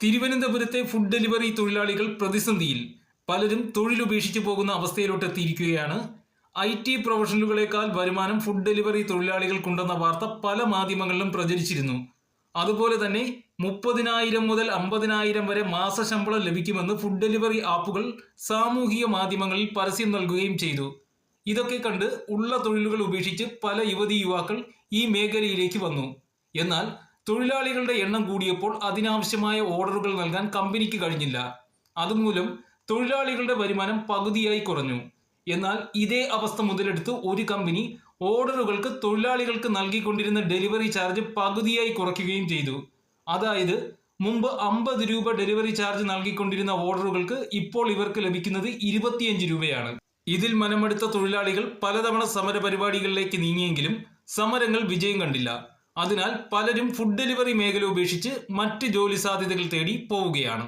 തിരുവനന്തപുരത്തെ food delivery തൊഴിലാളികൾ പ്രതിസന്ധിയിൽ പലരും തൊഴിലുപേക്ഷിച്ചു പോകുന്ന അവസ്ഥയിലോട്ട് എത്തിയിരിക്കുകയാണ് ഐ ടി പ്രൊഫഷണലുകളെക്കാൾ വരുമാനം ഫുഡ് ഡെലിവറി തൊഴിലാളികൾക്കുണ്ടെന്ന വാർത്ത പല മാധ്യമങ്ങളിലും പ്രചരിച്ചിരുന്നു. അതുപോലെ തന്നെ മുപ്പതിനായിരം മുതൽ അമ്പതിനായിരം വരെ മാസശമ്പളം ലഭിക്കുമെന്ന് ഫുഡ് ഡെലിവറി ആപ്പുകൾ സാമൂഹിക മാധ്യമങ്ങളിൽ പരസ്യം നൽകുകയും ചെയ്തു. ഇതൊക്കെ കണ്ട് ഉള്ള തൊഴിലുകൾ ഉപേക്ഷിച്ച് പല യുവതി യുവാക്കൾ ഈ മേഖലയിലേക്ക് വന്നു. എന്നാൽ തൊഴിലാളികളുടെ എണ്ണം കൂടിയപ്പോൾ അതിനാവശ്യമായ ഓർഡറുകൾ നൽകാൻ കമ്പനിക്ക് കഴിഞ്ഞില്ല. അതുമൂലം തൊഴിലാളികളുടെ വരുമാനം പകുതിയായി കുറഞ്ഞു. എന്നാൽ ഇതേ അവസ്ഥ മുതലെടുത്ത് ഒരു കമ്പനി ഓർഡറുകൾക്ക് തൊഴിലാളികൾക്ക് നൽകിക്കൊണ്ടിരുന്ന ഡെലിവറി ചാർജ് പകുതിയായി കുറയ്ക്കുകയും ചെയ്തു. അതായത് മുമ്പ് അമ്പത് രൂപ ഡെലിവറി ചാർജ് നൽകിക്കൊണ്ടിരുന്ന ഓർഡറുകൾക്ക് ഇപ്പോൾ ഇവർക്ക് ലഭിക്കുന്നത് ഇരുപത്തിയഞ്ച് രൂപയാണ്. ഇതിൽ മനമെടുത്ത തൊഴിലാളികൾ പലതവണ സമരപരിപാടികളിലേക്ക് നീങ്ങിയെങ്കിലും സമരങ്ങൾ വിജയം കണ്ടില്ല. അതിനാൽ പലരും ഫുഡ് ഡെലിവറി മേഖല ഉപേക്ഷിച്ച് മറ്റ് ജോലി സാധ്യതകൾ തേടി പോവുകയാണ്.